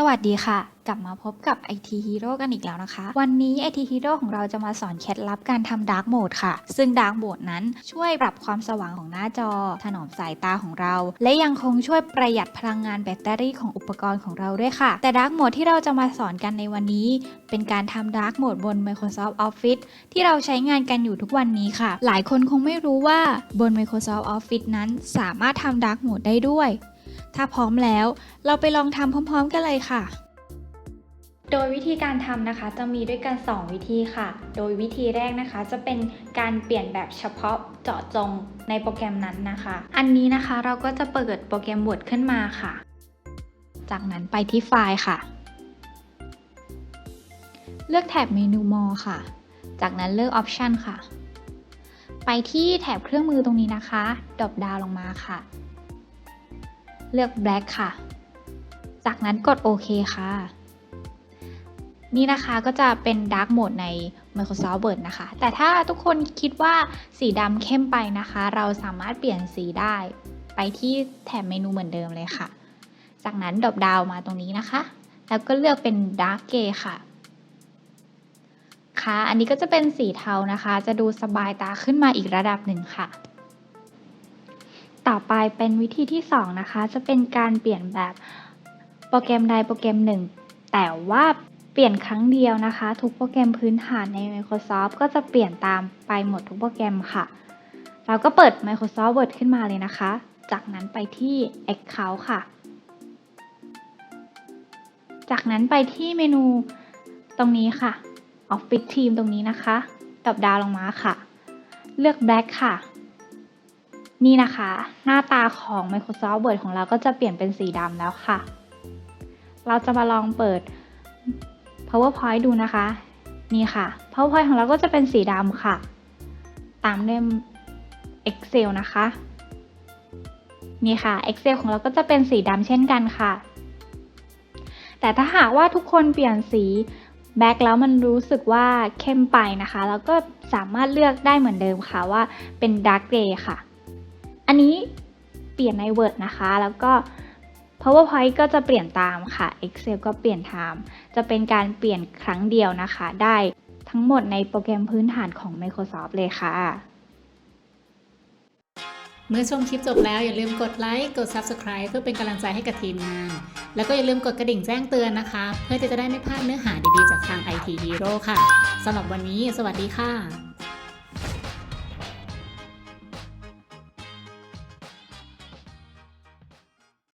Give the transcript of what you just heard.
สวัสดีค่ะ กลับมาพบกับ IT Hero กันอีกแล้วนะคะ วันนี้ IT Hero ของเราจะมาสอนเคล็ดลับการทำ Dark Mode ค่ะ ซึ่ง Dark Mode นั้นช่วยปรับความสว่างของหน้าจอ ถนอมสายตาของเรา และยังคงช่วยประหยัดพลังงานแบตเตอรี่ของอุปกรณ์ของเราด้วยค่ะ แต่ Dark Mode ที่เราจะมาสอนกันในวันนี้ เป็นการทำ Dark Mode บน Microsoft Office ที่เราใช้งานกันอยู่ทุกวันนี้ค่ะ หลายคนคงไม่รู้ว่าบน Microsoft Office นั้นสามารถทำ Dark Mode ได้ด้วย ถ้าพร้อมแล้ว เราไปลองทำพร้อม ๆ กันเลยค่ะ โดยวิธีการทำนะคะจะมีด้วยกัน 2 วิธีค่ะ โดยวิธีแรกนะคะ จะเป็นการเปลี่ยนแบบเฉพาะเจาะจงในโปรแกรมนั้นนะคะ อันนี้นะคะเราก็จะเปิดโปรแกรม Word ขึ้นมาค่ะ จากนั้นไปที่ไฟล์ค่ะ เลือกแถบเมนู More ค่ะ จากนั้นเลือก Option ค่ะไปที่แถบเครื่องมือตรงนี้นะคะ ดรอปดาวลงมาค่ะ เลือก Black ค่ะ จากนั้นกดโอเคค่ะ นี่นะคะก็จะเป็น Dark Mode ใน Microsoft Word นะคะ แต่ถ้าทุกคนคิดว่าสีดำเข้มไปนะคะ เราสามารถเปลี่ยนสีได้ ไปที่แถบเมนูเหมือนเดิมเลยค่ะ จากนั้นดรอปดาวมาตรงนี้นะคะ แล้วก็เลือกเป็น Dark Gray ค่ะค่ะ อันนี้ก็จะเป็นสีเทานะคะ จะดูสบายตาขึ้นมาอีกระดับหนึ่งค่ะ ต่อไปเป็นวิธีที่ 2 นะคะ จะเป็นการเปลี่ยนแบบโปรแกรมใดโปรแกรมหนึ่ง แต่ว่าเปลี่ยนครั้งเดียวนะคะ ทุกโปรแกรมพื้นฐานใน Microsoft ก็จะเปลี่ยนตามไปหมดทุกโปรแกรมค่ะ เราก็เปิด Microsoft Word ขึ้นมาเลยนะคะ จากนั้นไปที่ Account ค่ะ จากนั้นไปที่เมนูตรงนี้ค่ะ Office Team ตรงนี้นะคะดรอปดาวลงมาค่ะ เลือก Black ค่ะ นี่นะคะ หน้าตาของ Microsoft Word ของเราก็จะเปลี่ยนเป็นสีดำแล้วค่ะ เราจะมาลองเปิด PowerPoint ดูนะคะ นี่ค่ะ PowerPoint ของเราก็จะเป็นสีดำค่ะ ตามด้วย Excel นะคะ นี่ค่ะ Excel ของเราก็จะเป็นสีดำเช่นกันค่ะ แต่ถ้าหากว่าทุกคนเปลี่ยนสีแบ็คแล้วมันรู้สึกว่าเข้มไปนะคะ แล้วก็สามารถเลือกได้เหมือนเดิมค่ะว่าเป็น Dark Gray ค่ะ อันนี้เปลี่ยนใน Word นะคะ แล้วก็ PowerPoint ก็จะเปลี่ยนตามค่ะ Excel ก็เปลี่ยนตาม จะเป็นการเปลี่ยนครั้งเดียวนะคะ ได้ทั้งหมดในโปรแกรมพื้นฐานของ Microsoft เลยค่ะ เมื่อชมคลิปจบแล้วอย่าลืมกดไลค์ กด Subscribe เพื่อเป็นกำลังใจให้กับทีมงาน แล้วก็อย่าลืมกดกระดิ่งแจ้งเตือนนะคะ เพื่อที่จะได้ไม่พลาดเนื้อหาดีๆ จากทาง IT Hero ค่ะสำหรับวันนี้ สวัสดีค่ะ